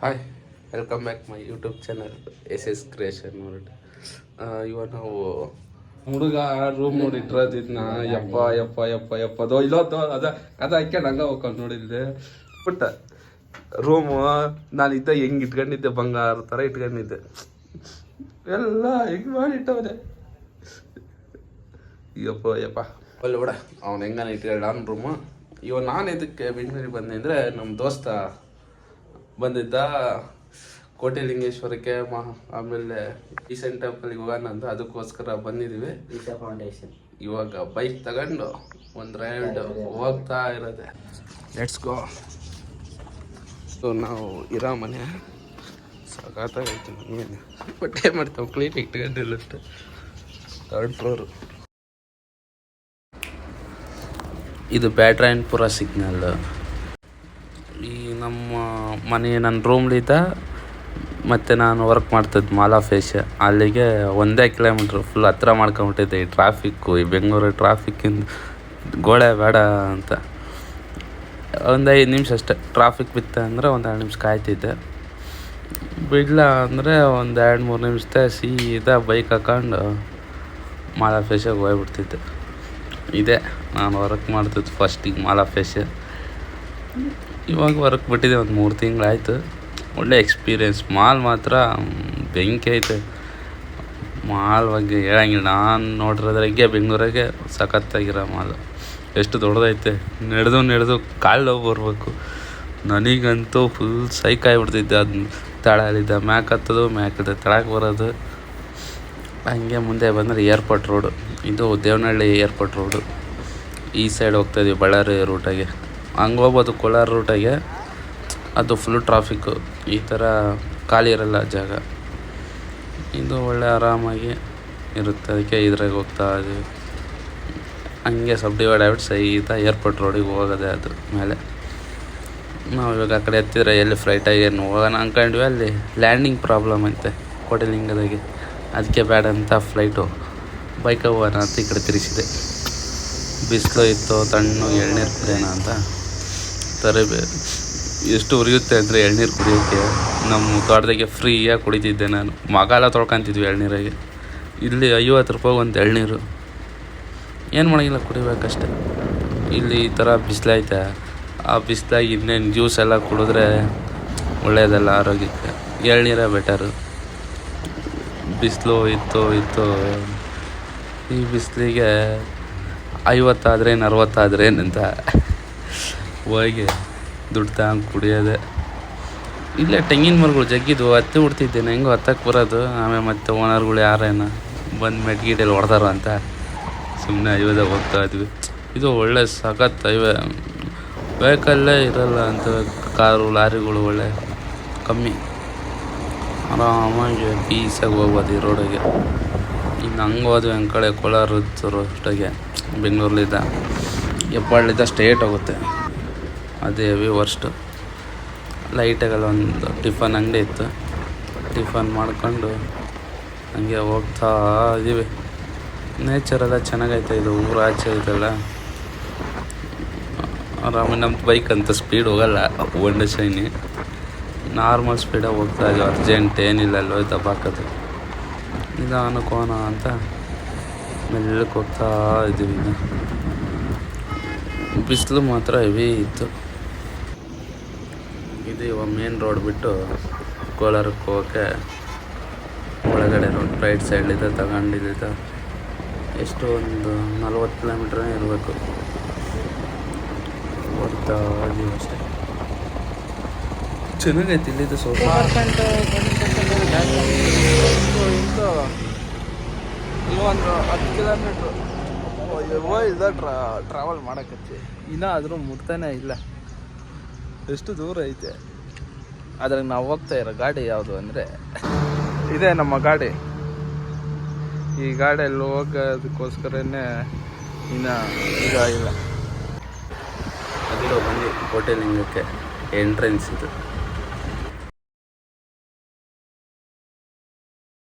Hi welcome back my YouTube channel S S creation world ಇವಾಗ ನಾವು ಹುಡುಗ room ನೋಡಿ ಇಟ್ಟಿರೋದಿದ್ನ ಯಪ್ಪ ಯಪ್ಪ ಯಪ್ಪ ಯಪ್ಪದೋ ಇಲ್ಲೋದು ಅದ ಅದ ಹಾಕ್ಯಂಡು ಹಂಗ ಹೋಗ್ಕೊಂಡು ನೋಡಿದ್ದೆ. ಬಟ್ ರೂಮು ನಾನು ಇದ್ದ, ಹೆಂಗ್ ಇಟ್ಕೊಂಡಿದ್ದೆ, ಬಂಗಾರ ಥರ ಇಟ್ಕೊಂಡಿದ್ದೆ. ಎಲ್ಲ ಹೆಂಗ್ ಮಾಡಿ ಇಟ್ಟವನೆ ಯಪ್ಪ ಯಪ್ಪ. ಅಲ್ಲಿ ಬಿಡ, ಅವ್ನು ಹೆಂಗಾನ ಇಟ್ಕೊಂಡ ಅವ್ನ ರೂಮು ಇವ ನಾನು ಇದಕ್ಕೆ ಬೆಂಗಳೂರಿಗೆ ಬಂದೆ ಅಂದರೆ ನಮ್ಮ ದೋಸ್ತ ಬಂದಿದ್ದ ಕೋಟೆ ಲಿಂಗೇಶ್ವರಕ್ಕೆ ಆಮೇಲೆ ಈಸೆಂಟ್ ಟೆಂಪಲ್ಗೆ ಹೋಗೋಣ ಅಂತ ಅದಕ್ಕೋಸ್ಕರ ಈಶಾ ಫೌಂಡೇಶನ್. ಇವಾಗ ಬೈಕ್ ತಗೊಂಡು ಒಂದು ರೈಡ್ ಹೋಗ್ತಾ ಇರೋದೆ. ಲೆಟ್ಸ್ ಗೋ ಸೊ ನಾವು ಇರೋ ಮನೆ. ಸಖತ್ತಾಗೈತೆ ನಮಗೇನು ಬಟ್ ಏನು ಮಾಡ್ತಾವೆ ಕ್ಲೀನ್ ಇಟ್ಕೊಂಡಿಲ್ಲ ಅಷ್ಟೆ. ಥರ್ಡ್ ಫ್ಲೋರು ಇದು ಬ್ಯಾಟ್ರಾಯನ್ಪುರ ಸಿಗ್ನಲ್ ಈ ನಮ್ಮ ಮನೆ ನನ್ನ ರೂಮ್ಲಿದ್ದ ಮತ್ತು ನಾನು ವರ್ಕ್ ಮಾಡ್ತಿದ್ದೆ ಮಾಲಾ ಫೇಶ ಅಲ್ಲಿಗೆ ಒಂದೇ ಕಿಲೋಮೀಟ್ರ್ ಫುಲ್ ಹತ್ರ ಮಾಡ್ಕೊಂಬಿಟ್ಟಿದ್ದೆ ಈ ಟ್ರಾಫಿಕ್ಕು ಈ ಬೆಂಗಳೂರು ಟ್ರಾಫಿಕ್ಕಿಂದ ಗೋಳೆ ಬೇಡ ಅಂತ. ಒಂದು ಐದು ನಿಮಿಷ ಅಷ್ಟೇ ಟ್ರಾಫಿಕ್ ಬಿತ್ತೆ ಅಂದರೆ ಒಂದು ಎರಡು ನಿಮಿಷ ಕಾಯ್ತಿದ್ದೆ. ಬಿಡ್ಲ ಅಂದರೆ ಒಂದು ಎರಡು ಮೂರು ನಿಮಿಷದ ಸೀದಾ ಬೈಕ್ ಹಾಕೊಂಡು ಮಾಲಾ ಫೇಶಿಗೆ ಹೋಗ್ಬಿಡ್ತಿದ್ದೆ. ಇದೇ ನಾನು ವರ್ಕ್ ಮಾಡ್ತಿದ್ದೆ ಫಸ್ಟಿಗೆ ಮಾಲಾ ಫೇಶ್ ಇವಾಗ ವರ್ಕ್ ಬಿಟ್ಟಿದೆ ಒಂದು ಮೂರು ತಿಂಗಳಾಯಿತು. ಒಳ್ಳೆ ಎಕ್ಸ್ಪೀರಿಯೆನ್ಸ್ ಮಾಲ್ ಮಾತ್ರ ಬೆಂಕಿ ಐತೆ. ಮಾಲ್ ಬಗ್ಗೆ ಹೇಳಂಗಿಲ್ಲ. ನಾನು ನೋಡಿರೋದ್ರಾಗೆ ಬೆಂಗಳೂರಾಗೆ ಸಖತ್ತಾಗಿರೋ ಮಾಲ್. ಎಷ್ಟು ದೊಡ್ಡದೈತೆ. ನಡೆದು ನಡೆದು ಕಾಲು ಹೋಗಿ ಬರಬೇಕು. ನನಗಂತೂ ಫುಲ್ ಸೈಕ್ ಆಗಿಬಿಡ್ತಿದ್ದೆ ಅದು ತಳಲಿದ್ದ, ಮ್ಯಾಕ್ ಹತ್ತದು, ಮ್ಯಾಕ್ ಇದೆ ತಳಕ್ಕೆ ಬರೋದು. ಹಂಗೆ ಮುಂದೆ ಬಂದರೆ ಏರ್ಪೋರ್ಟ್ ರೋಡು ಇದು ದೇವನಹಳ್ಳಿ ಏರ್ಪೋರ್ಟ್ ರೋಡು ಈ ಸೈಡ್ ಹೋಗ್ತಾಯಿದ್ವಿ ಬಳ್ಳಾರಿ ರೂಟಾಗೆ ಹಂಗೆ ಹೋಗ್ಬೋದು ಕೋಲಾರ ರೂಟಾಗೆ. ಅದು ಫುಲ್ ಟ್ರಾಫಿಕ್ಕು ಈ ಥರ ಖಾಲಿ ಇರಲ್ಲ ಜಾಗ. ಇದು ಒಳ್ಳೆ ಆರಾಮಾಗಿ ಇರುತ್ತೆ, ಅದಕ್ಕೆ ಇದ್ರಾಗ ಹೋಗ್ತಾ ಇದೀವಿ. ಹಂಗೆ ಸಬ್ ಡಿವೈಡ್ ಆಗ್ಬಿಟ್ಟು ಸಹಿತ ಏರ್ಪೋರ್ಟ್ ರೋಡಿಗೆ ಹೋಗೋದೆ ಅದು ಮೇಲೆ. ನಾವು ಇವಾಗ ಆ ಕಡೆ ಹತ್ತಿದ್ರೆ ಎಲ್ಲಿ ಫ್ಲೈಟಾಗಿ ಏನು ಹೋಗೋಣ ಅಂದ್ಕೊಂಡ್ವಿ ಅಲ್ಲಿ ಲ್ಯಾಂಡಿಂಗ್ ಪ್ರಾಬ್ಲಮ್ ಐತೆ ಕೋಟೆಲಿಂಗದಾಗೆ. ಅದಕ್ಕೆ ಬೇಡ ಅಂತ ಫ್ಲೈಟು ಬೈಕ್ ಹೋಗೋಣ ಅಂತ ಈ ಕಡೆ ತಿರುಗಿಸಿದೆ. ಬಿಸಿಲು ಇತ್ತು, ತಣ್ಣು, ಎಳ್ನೀರು ಕುಡಿಯೋಣ ಅಂತ. ತರಬೇ ಎಷ್ಟು ಉರಿಯುತ್ತೆ ಅಂದರೆ ಎಳ್ನೀರು ಕುಡಿಯೋಕ್ಕೆ ನಮ್ಮ ತೋಟದಾಗೆ ಫ್ರೀಯಾಗಿ ಕುಡಿತಿದ್ದೆ ನಾನು. ಮಗಾಲ ತೊಳ್ಕೊಂತಿದ್ವಿ ಎಳ್ನೀರಾಗೆ. ಇಲ್ಲಿ ಐವತ್ತು ರೂಪಾಯಿ ಒಂದು ಎಳ್ನೀರು. ಏನು ಮಾಡೋಂಗಿಲ್ಲ, ಕುಡಿಬೇಕಷ್ಟೆ. ಇಲ್ಲಿ ಈ ಥರ ಬಿಸಿಲೈತೆ ಆ ಬಿಸಿಲಾಗಿ ಇನ್ನೇನು ಜ್ಯೂಸ್ ಎಲ್ಲ ಕುಡಿದ್ರೆ ಒಳ್ಳೆಯದಲ್ಲ ಆರೋಗ್ಯಕ್ಕೆ. ಎಳ್ನೀರೇ ಬೆಟರು. ಬಿಸಿಲು ಇತ್ತು ಇತ್ತು. ಈ ಬಿಸಿಲಿಗೆ ಐವತ್ತಾದ್ರೇನು ಅರವತ್ತಾದ್ರೇನಂತ ಹೋಗಿ ದುಡ್ಡು ತಗೊಂಡು ಕುಡಿಯೋದೆ. ಇಲ್ಲೇ ತೆಂಗಿನ ಮರಗಳು ಜಗ್ಗಿದ್ವು, ಹತ್ತಿ ಬಿಡ್ತಿದ್ದೇನೆ ಹೆಂಗೋ ಹತ್ತಕ್ಕೆ ಬರೋದು. ಆಮೇಲೆ ಮತ್ತೆ ಓನರ್ಗಳು ಯಾರೇನ, ಬಂದು ಮೆಟ್ಗೀಟಲ್ಲಿ ಹೊಡೆದಾರ ಅಂತ ಸುಮ್ಮನೆ ಐವದಾಗ ಹೋಗ್ತಾ ಇದ್ವಿ. ಇದು ಒಳ್ಳೆ ಸಖತ್ ಹೈವೇ. ವೆಹಿಕಲ್ಲೇ ಇರಲ್ಲ ಅಂತ ಕಾರು, ಲಾರಿಗಳು ಒಳ್ಳೆ ಕಮ್ಮಿ. ಆರಾಮಾಗಿ ಪೀಸಾಗಿ ಹೋಗ್ಬೋದು ಈ ರೋಡಿಗೆ. ಇನ್ನು ಹಂಗೆ ಹೋದ್ವಿ ಹಂಗೆ ಕಡೆ ಕೋಲಾರ ಅಷ್ಟಾಗೆ. ಬೆಂಗಳೂರಲ್ಲಿದ್ದ. ಹೆಬ್ಬಾಳಿಂದ ಸ್ಟೇಟ್ ಹೋಗುತ್ತೆ. ಅದೇ ಹೆವಿ ವರ್ಸ್ಟು ಲೈಟಾಗಲ್ಲ ಒಂದು ಟಿಫನ್ ಅಂಗಡಿ ಇತ್ತು. ಟಿಫನ್ ಮಾಡ್ಕೊಂಡು ಹಂಗೆ ಹೋಗ್ತಾ ಇದ್ದೀವಿ. ನೇಚರೆಲ್ಲ ಚೆನ್ನಾಗೈತೆ, ಇದು ಊರು ಆಚೆ ಇದೆಲ್ಲ. ಆರಾಮಾಗಿ ನಮ್ಮ ಬೈಕ್ ಅಂತ ಸ್ಪೀಡ್ ಹೋಗಲ್ಲ ಒಂಡ ಶೈನಿ ನಾರ್ಮಲ್ ಸ್ಪೀಡಾಗಿ ಹೋಗ್ತಾ ಇದ್ದೀವಿ ಅರ್ಜೆಂಟ್ ಏನಿಲ್ಲ, ಅಲ್ಲೋ ದಬ್ಬಾಕೋದು ನಿಧಾನಕ್ಕೆ ಹೋಗೋಣ ಅಂತ ಮೆಲ್ಲಕ್ಕೆ ಹೋಗ್ತಾ ಇದ್ದೀವಿ. ಬಿಸಿಲು ಮಾತ್ರ ಹೆವಿ ಇತ್ತು. ಇದು ಇವಾಗ ಮೇನ್ ರೋಡ್ ಬಿಟ್ಟು ಕೋಲಾರಕ್ಕೆ ಹೋಗೋಕ್ಕೆ ಒಳಗಡೆ ರೋಡ್ ರೈಟ್ ಸೈಡ್ಲಿದ್ದ ತಗೊಂಡಿದ್ದ ಎಷ್ಟು ಒಂದು ನಲ್ವತ್ತು ಕಿಲೋಮೀಟ್ರೇ ಇರಬೇಕು. ಹೋಗ್ತಾ ಅಷ್ಟೇ. ಚೆನ್ನಾಗೈತೆ ಇಲ್ಲಿದ್ದು ಸ್ವಲ್ಪ. ಟ್ರಾವೆಲ್ ಮಾಡಕತ್ತಿ. ಇನ್ನೂ ಆದರೂ ಮುಟ್ತಾನೆ ಇಲ್ಲ. ಎಷ್ಟು ದೂರ ಐತೆ. ಅದ್ರಾಗ ನಾವು ಹೋಗ್ತಾ ಇರೋ ಗಾಡಿ ಯಾವುದು ಅಂದರೆ ಇದೇ ನಮ್ಮ ಗಾಡಿ. ಈ ಗಾಡಿಯಲ್ಲಿ ಹೋಗೋದಕ್ಕೋಸ್ಕರನೇ ಇನ್ನು ಇದಾಗಿಲ್ಲ ಅದಿರೋ ಬಂದು ಹೋಟೆಲಿಂಗಕ್ಕೆ ಎಂಟ್ರೆನ್ಸ್ ಇದು.